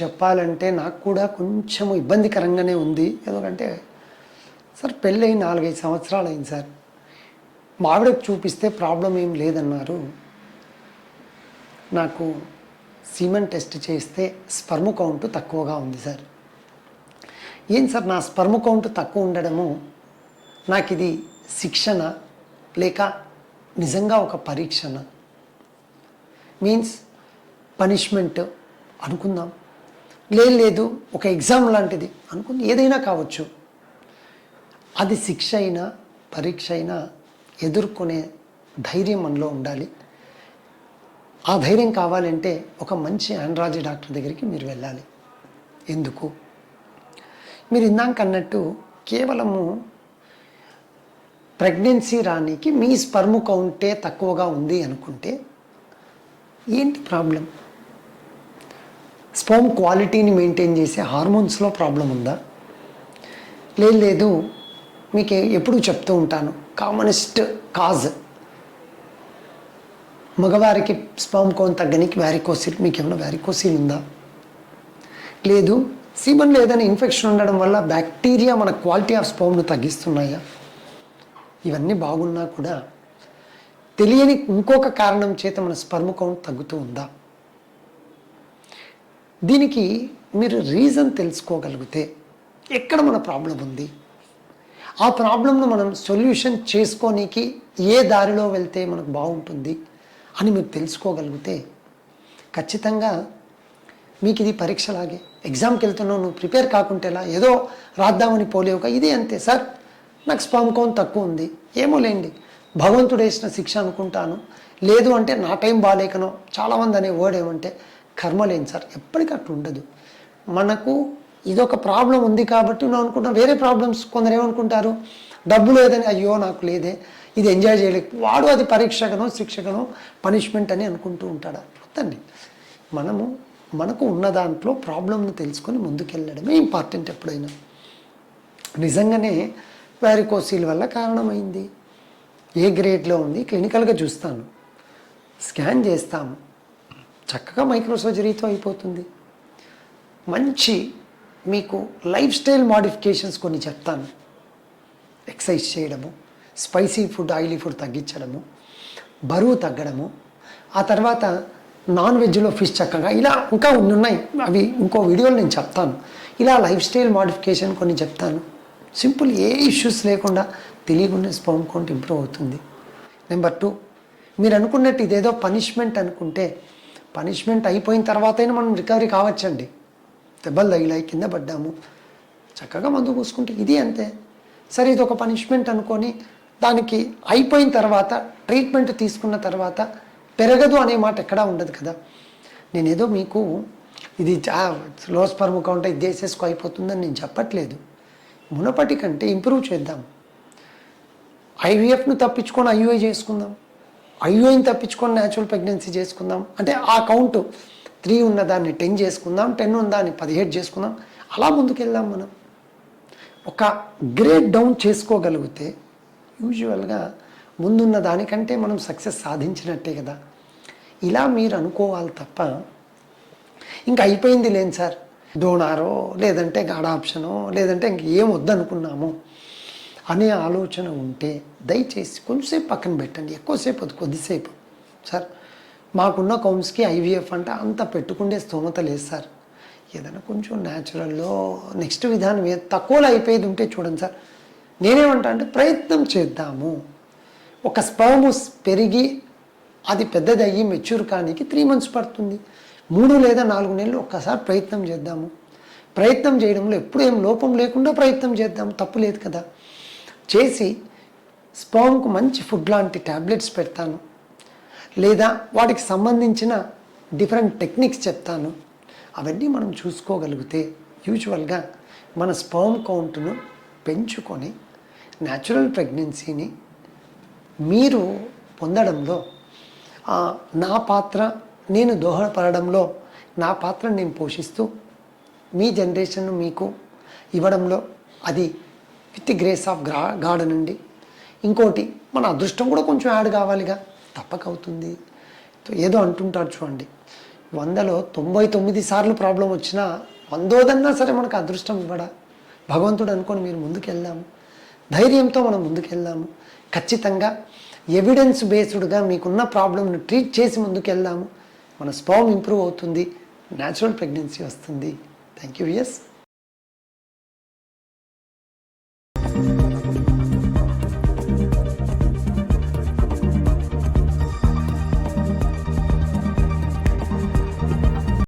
చెప్పాలంటే నాకు కూడా కొంచెం ఇబ్బందికరంగానే ఉంది. ఎందుకంటే సార్ పెళ్ళి నాలుగైదు సంవత్సరాలు అయింది సార్ మావిడకు చూపిస్తే ప్రాబ్లం ఏం లేదన్నారు. నాకు సీమన్ టెస్ట్ చేస్తే స్పర్మ్ కౌంట్ తక్కువగా ఉంది సార్. ఏం సార్ నా స్పర్మ్ కౌంట్ తక్కువ ఉండడము నాకు ఇది శిక్షణ లేక నిజంగా ఒక పరీక్షన మీన్స్ పనిష్మెంట్ అనుకుందాం. లేదు లేదు ఒక ఎగ్జామ్ లాంటిది అనుకుంది. ఏదైనా కావచ్చు. అది శిక్ష అయినా పరీక్ష అయినా ఎదుర్కొనే ధైర్యం మనలో ఉండాలి. ఆ ధైర్యం కావాలంటే ఒక మంచి ఆండ్రాజీ డాక్టర్ దగ్గరికి మీరు వెళ్ళాలి. ఎందుకు? మీరు ఇందాక అన్నట్టు కేవలము ప్రెగ్నెన్సీ రానికి మీ స్పర్మ్ కౌంటే తక్కువగా ఉంది అనుకుంటే ఏంటి ప్రాబ్లం? స్పోమ్ క్వాలిటీని మెయింటైన్ చేసే హార్మోన్స్లో ప్రాబ్లం ఉందా? లేదు లేదు. మీకు ఎప్పుడు చెప్తూ ఉంటాను. Commonest cause. మగవారికి స్పర్మ్ కోన్ తగ్గనికి వ్యారికోసిల్ మీకు ఏమైనా వ్యారికోసిల్ ఉందా? లేదు. సీమన్ లేదని ఇన్ఫెక్షన్ ఉండడం వల్ల బ్యాక్టీరియా మన క్వాలిటీ ఆఫ్ స్పర్మ్ను తగ్గిస్తున్నాయా? ఇవన్నీ బాగున్నా కూడా తెలియని ఇంకొక కారణం చేత మన స్పర్మ్ కౌంట్ తగ్గుతూ ఉందా? దీనికి మీరు రీజన్ తెలుసుకోగలిగితే ఎక్కడ మన ప్రాబ్లం ఉంది? ఆ ప్రాబ్లంను మనం సొల్యూషన్ చేసుకోనికి ఏ దారిలో వెళ్తే మనకు బాగుంటుంది అని మీరు తెలుసుకోగలిగితే ఖచ్చితంగా మీకు ఇది పరీక్షలాగే ఎగ్జామ్కి వెళ్తున్నావు నువ్వు ప్రిపేర్ కాకుంటే ఎలా ఏదో రాద్దామని పోలేవుగా ఇది అంతే సార్. నాకు స్పామ్ తక్కువ ఉంది. ఏమో లేండి. భగవంతుడు వేసిన శిక్ష అనుకుంటాను. లేదు అంటే నా టైం బాగాలేకనో చాలామంది అనే వర్డ్ ఏమంటే కర్మ లేని సార్ ఎప్పటికట్టు ఉండదు. మనకు ఇదొక ప్రాబ్లం ఉంది కాబట్టి నువ్వు అనుకుంటా వేరే ప్రాబ్లమ్స్ కొందరు ఏమనుకుంటారు? డబ్బు లేదని అయ్యో నాకు లేదే ఇది ఎంజాయ్ చేయలేక వాడు అది పరీక్షకనో శిక్షకనో పనిష్మెంట్ అని అనుకుంటూ ఉంటాడు. వద్దండి మనము మనకు ఉన్న దాంట్లో ప్రాబ్లంను తెలుసుకొని ముందుకెళ్ళడమే ఇంపార్టెంట్ ఎప్పుడైనా. నిజంగానే వారికోసీల వల్ల కారణమైంది. ఏ గ్రేడ్లో ఉంది? క్లినికల్గా చూస్తాను. స్కాన్ చేస్తాము. చక్కగా మైక్రో సర్జరీతో అయిపోతుంది. మంచి మీకు లైఫ్ స్టైల్ మాడిఫికేషన్స్ కొన్ని చెప్తాను. ఎక్సర్సైజ్ చేయడము స్పైసీ ఫుడ్ ఆయిలీ ఫుడ్ తగ్గించడము బరువు తగ్గడము ఆ తర్వాత నాన్ వెజ్లో ఫిష్ చక్కగా ఇలా ఇంకా ఉన్నాయి అవి ఇంకో వీడియోలు నేను చెప్తాను. ఇలా లైఫ్ స్టైల్ మాడిఫికేషన్ కొన్ని చెప్తాను. సింపుల్ ఏ ఇష్యూస్ లేకుండా తెలియకుండా స్పర్మ్ కౌంట్ ఇంప్రూవ్ అవుతుంది. నెంబర్ టూ మీరు అనుకున్నట్టు ఇదేదో పనిష్మెంట్ అనుకుంటే పనిష్మెంట్ అయిపోయిన తర్వాత అయినా మనం రికవరీ కావచ్చండి. దెబ్బలు తగిలాయి కింద పడ్డాము. చక్కగా మందు పూసుకుంటే ఇది అంతే. సరే ఇది ఒక పనిష్మెంట్ అనుకొని దానికి అయిపోయిన తర్వాత ట్రీట్మెంట్ తీసుకున్న తర్వాత పెరగదు అనే మాట ఎక్కడా ఉండదు కదా. నేనేదో మీకు ఇది లో స్పర్మ్ కౌంట్ ఇది చేసేసుకో అయిపోతుందని నేను చెప్పట్లేదు. మునపటి కంటే ఇంప్రూవ్ చేద్దాం. ఐవీఎఫ్ను తప్పించుకొని ఐయుఐ చేసుకుందాం. ఐయుఐని తప్పించుకొని న్యాచురల్ ప్రెగ్నెన్సీ చేసుకుందాం. అంటే ఆ కౌంట్ త్రీ ఉన్న దాన్ని టెన్ చేసుకుందాం టెన్ ఉన్న దాన్ని పదిహేడు చేసుకుందాం. అలా ముందుకెళ్దాం మనం. ఒక గ్రేడ్ డౌన్ చేసుకోగలిగితే యూజువల్గా ముందున్న దానికంటే మనం సక్సెస్ సాధించినట్టే కదా. ఇలా మీరు అనుకోవాలి తప్ప ఇంకా అయిపోయింది లేని సార్. డోనారో లేదంటే గాఢ ఆప్షనో లేదంటే ఇంక ఏం వద్దనుకున్నాము అనే ఆలోచన ఉంటే దయచేసి కొంచెంసేపు పక్కన పెట్టండి ఎక్కువసేపు అది కొద్దిసేపు. సార్ మాకున్న కౌన్స్కి ఐవీఎఫ్ అంటే అంత పెట్టుకుండే స్తోమత లేదు సార్. ఏదైనా కొంచెం న్యాచురల్లో నెక్స్ట్ విధానం ఏ తక్కువలో అయిపోయేది ఉంటే చూడండి సార్. నేనేమంటా అంటే ప్రయత్నం చేద్దాము. ఒక స్పర్మ్ పెరిగి అది పెద్దదయ్యి మెచ్యూర్ కానికి త్రీ మంత్స్ పడుతుంది. మూడు లేదా నాలుగు నెలలు ఒక్కసారి ప్రయత్నం చేద్దాము. ప్రయత్నం చేయడంలో ఎప్పుడు ఏం లోపం లేకుండా ప్రయత్నం చేద్దాం తప్పు లేదు కదా. చేసి స్పర్మ్కు మంచి ఫుడ్ లాంటి ట్యాబ్లెట్స్ పెడతాను. లేదా వాటికి సంబంధించిన డిఫరెంట్ టెక్నిక్స్ చెప్తాను. అవన్నీ మనం చూసుకోగలిగితే యూజువల్గా మన స్పర్మ్ కౌంట్ను పెంచుకొని న్యాచురల్ ప్రెగ్నెన్సీని మీరు పొందడంలో నా పాత్ర నేను దోహదపడడంలో నా పాత్రను నేను పోషిస్తూ మీ జనరేషన్ మీకు ఇవ్వడంలో అది విత్ గ్రేస్ ఆఫ్ గ్రా గాడ్ అండి. ఇంకోటి మన అదృష్టం కూడా కొంచెం యాడ్ కావాలిగా. తప్పక అవుతుంది ఏదో అంటుంటారు చూడండి. వందలో తొంభై తొమ్మిది సార్లు ప్రాబ్లం వచ్చినా వందోదన్నా సరే మనకు అదృష్టం ఇవ్వడా? భగవంతుడు అనుకొని మీరు ముందుకెళ్దాము ధైర్యంతో మనం ముందుకెళ్దాము ఖచ్చితంగా ఎవిడెన్స్ బేస్డ్గా మీకున్న ప్రాబ్లమ్ని ట్రీట్ చేసి ముందుకెళ్దాము మన స్పామ్ ఇంప్రూవ్ అవుతుంది. న్యాచురల్ ప్రెగ్నెన్సీ వస్తుంది. Thank you yes